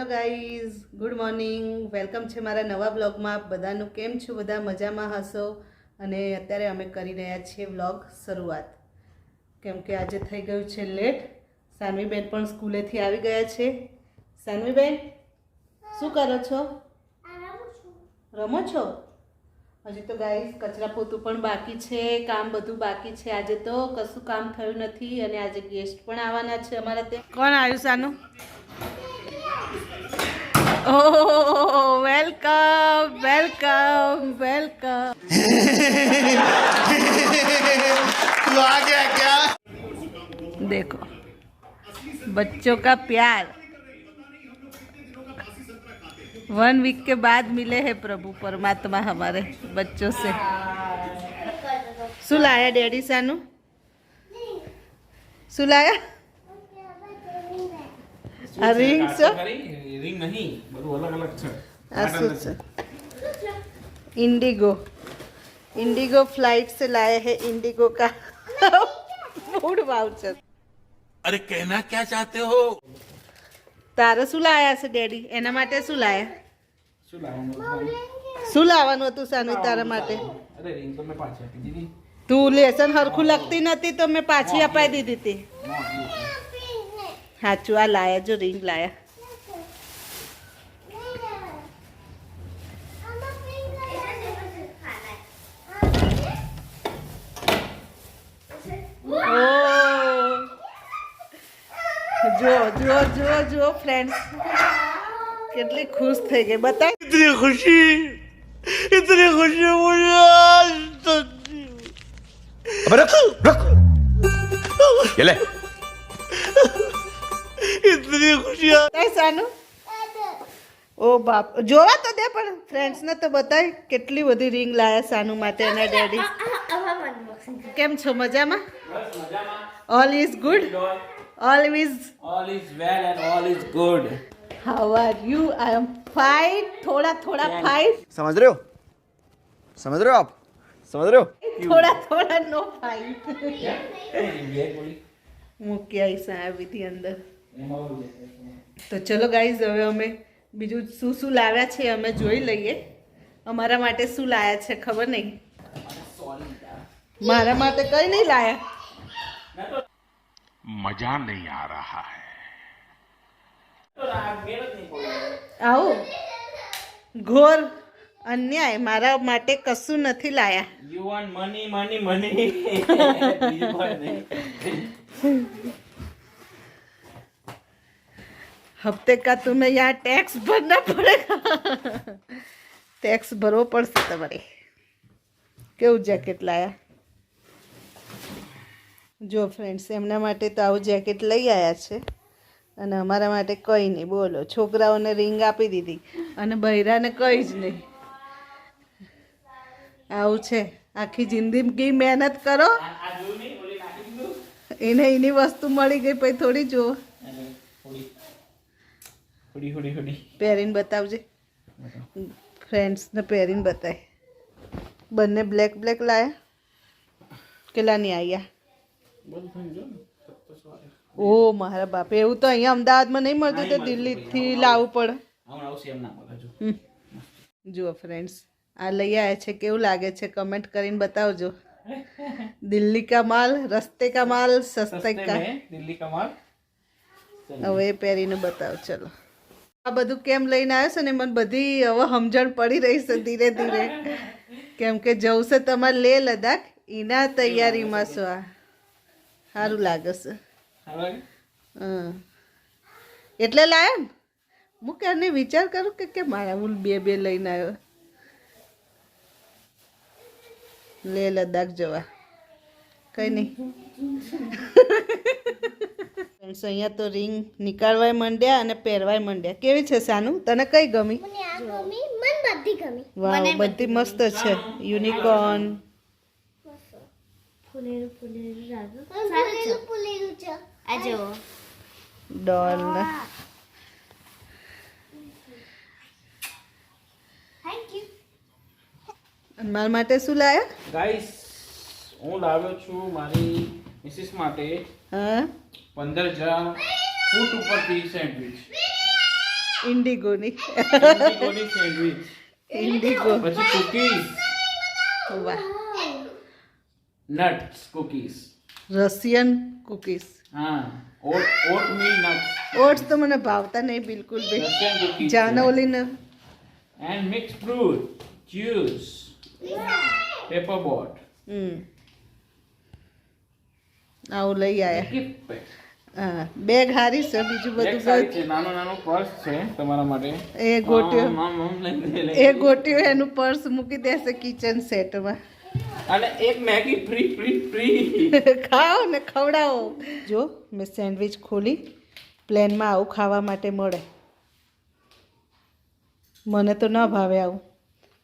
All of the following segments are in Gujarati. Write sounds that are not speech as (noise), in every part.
Hello guys, good morning. Welcome છે મારા નવા બ્લોગમાં બધાનું કેમ છો? બધા મજામાં હશો? અને અત્યારે અમે કરી રહ્યા છીએ વ્લોગ શરૂઆત. કેમ કે આજે થઈ ગયું છે લેટ. સાનવીબેન પણ સ્કૂલેથી આવી ગયા છે. સાનવીબેન, શું કરો છો? રમો છો? હજી તો ગાઈઝ કચરા પોતું પણ બાકી છે, કામ બધું બાકી છે. આજે તો કશું કામ થયું નથી અને આજે ગેસ્ટ પણ આવવાના છે અમારા ત્યાં. કોણ આવ્યું સાનું? (laughs) Oh, (laughs) तू आ गया क्या? देखो बच्चों का प्यार। वन वीक के बाद मिले हैं प्रभु परमात्मा हमारे बच्चों से। सुलाया डैडी सानू? सुलाया? रिंग्स રિંગ છે રિંગ નહીં બધું અલગ અલગ છે આ શું છે इंडिगो इंडिगो फ्लाइट से लाए हैं इंडिगो का फूड वाउचर अरे कहना क्या चाहते हो તારે શું લાયા છે ડેડી એના માટે શું લાયા શું લાવવાનું શું લાવવાનું હતું સાનુ તારા માટે અરે રિંગ તો મેં પાછી આપી દીધી તું લેસન હરખું લખતી નથી તો મેં પાછી અપાઈ દીધી હતી સાચું આ લાયા જો રિંગ લાયા જો જો જો ફ્રેન્ડ્સ કેટલી ખુશ થઈ ગઈ બતાય इतनी खुशी इतनी खुशी मुझे आज तक अबे रुक रुक ये ले इतनी खुशी બતાય સાનું ઓ બાપ જોવા તો દે પણ ફ્રેન્ડ્સને તો બતાય કેટલી બધી રિંગ લાયા સાનુ માટે એના ડેડી કેમ છો મજામાં all is good All is all is well and all is good how are you I am fine થોડા થોડા ફાઇન समझ रहे हो समझ रहे हो आप समझ रहे हो થોડા થોડા નો ફાઇન બે બોલી મૂકી આવીશ આ વિધિ અંદર એમાં આવું છે. તો ચલો ગાઈઝ હવે અમે બીજું શું શું લાવ્યા છે અમે જોઈ લઈએ અમારા માટે શું લાયા છે ખબર નહીં મારા માટે કઈ નહીં લાયા मजा नहीं आ रहा है તો આ મેળ જ નહીં પડે. આવું ઘોર અન્યાય મારા માટે કશું નથી લાયા You want money, money, money. બીજું કોઈ નહીં. हफ्ते का तुम्हें यहाँ टैक्स भरना पड़ेगा टैक्स ભરવો પડશે તમારે કેવું જેકેટ લાયા જો ફ્રેન્ડ્સ એમના માટે તો આવું જેકેટ લઈ આવ્યા છે. અને અમારા માટે કંઈ નહીં. બોલો, છોકરાઓને રિંગ આપી દીધી. અને બૈરાને કંઈ જ નહીં. આવું છે. આખી જિંદગી મહેનત કરો? એને એની વસ્તુ મળી ગઈ. પછી થોડી જુઓ. પહેરીને બતાવજે. ફ્રેન્ડ્સને પહેરીને બતાય. બંને બ્લેક બ્લેક લાયા? કેટલાની આવ્યા ઓ મારા બાપે એવું તો અહીંયા અમદાવાદમાં નહીં મળતું તો દિલ્હીથી લાવવું પડે. જુઓ ફ્રેન્ડ્સ આ લઈ આવ્યા છે કેવું લાગે છે કમેન્ટ કરીને બતાવજો. દિલ્હી કા માલ રસ્તે કા માલ સસ્તે કા? દિલ્હી કા માલ. હવે પહેરીને બતાવ ચલો. આ બધું કેમ લઈને આવ્યો છે ને મને બધી હવે સમજણ પડી રહી છે ધીરે ધીરે. કેમ કે જવું છે તમારે લે લદાખ એના તૈયારીમાં શું આ. સારું લાગે છે. સારું હં એટલે લાયો ને હું ક્યારની વિચાર કરું કે કે મારા હું બે બે લઈને આવ્યો. લે લદ્દાખ જવા. કઈ નહીં. ફ્રેન્ડ્સ અહીંયા તો રિંગ નીકાળવાય માંડ્યા અને પહેરવાય માંડ્યા. કેવી છે સાનું? તને કઈ ગમી? મને આ ગમી મને બધી ગમી. વાવ બધી મસ્ત છે. યુનિકોર્ન. છે આ જો ડોલ થેન્ક યુ મારા માટે શું લાયા? ગાઈસ હું લાવ્યો છું મારી મિસિસ માટે હા? પંદર હજાર ફૂટ ઉપરથી સેન્ડવિચ. ઇન્ડિગોની. ઇન્ડિગોની સેન્ડવિચ. ઇન્ડિગો. પછી કુકીઝ. વાહ. નટ્સ કુકીઝ રશિયન કુકીઝ હા ઓટ ઓટમીલ નટ્સ ઓટ્સ તો મને ભાવતા નહીં બિલકુલ બે cookies and mix fruit juice paper boat હમ આવું લઈ આયા હા બેગ હારી છે બીજું બધું છે નાનો નાનો પર્સ છે તમારા માટે એ ગોટ્યો એ ગોટ્યો એનું પર્સ મૂકી દેશે કિચન સેટમાં અને એક મેગી ફ્રી ફ્રી ફ્રી ખાઓ ને ખવડાવો. જો મેં સેન્ડવિચ ખોલી. પ્લેનમાં આવું ખાવા માટે મળે. મને તો ન ભાવે આવું.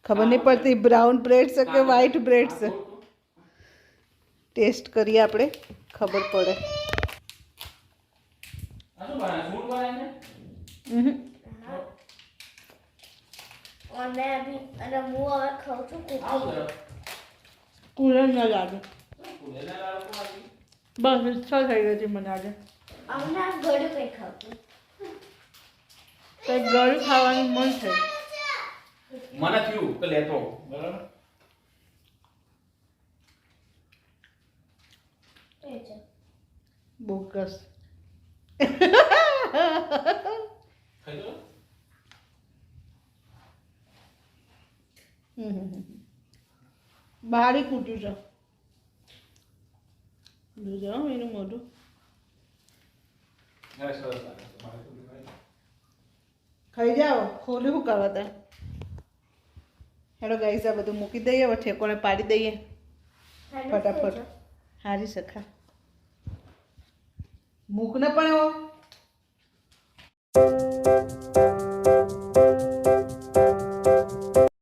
ખબર નહીં પડતી બ્રાઉન બ્રેડ છે કે વ્હાઈટ બ્રેડ છે ટેસ્ટ કરીએ આપણે. ખબર પડે. અને અને હું હવે ખાઉં છું કુકી. કુલર ન લાગે ફૂલેલા લાડુ ખાવાથી. બસ ઈચ્છા થઈ ગઈ હતી મને આજે અમને આ ગળ્યું કંઈ ખાતું કંઈક ગળું ખાવાનું મન થયું મને થયું કે લેતો બરાબર એ છે બોગસ ખાઈ લો. બારી ફૂટ્યું છે. જોજો એનું મોઢું. ખાઈ. જાઓ ખોલી શું કરવા તા હેડો ગાઈસ આ બધું મૂકી દઈએ હવે ઠેકોને પાડી દઈએ. ફટાફટ. હારી સખા. મૂક મૂકને પણ એવો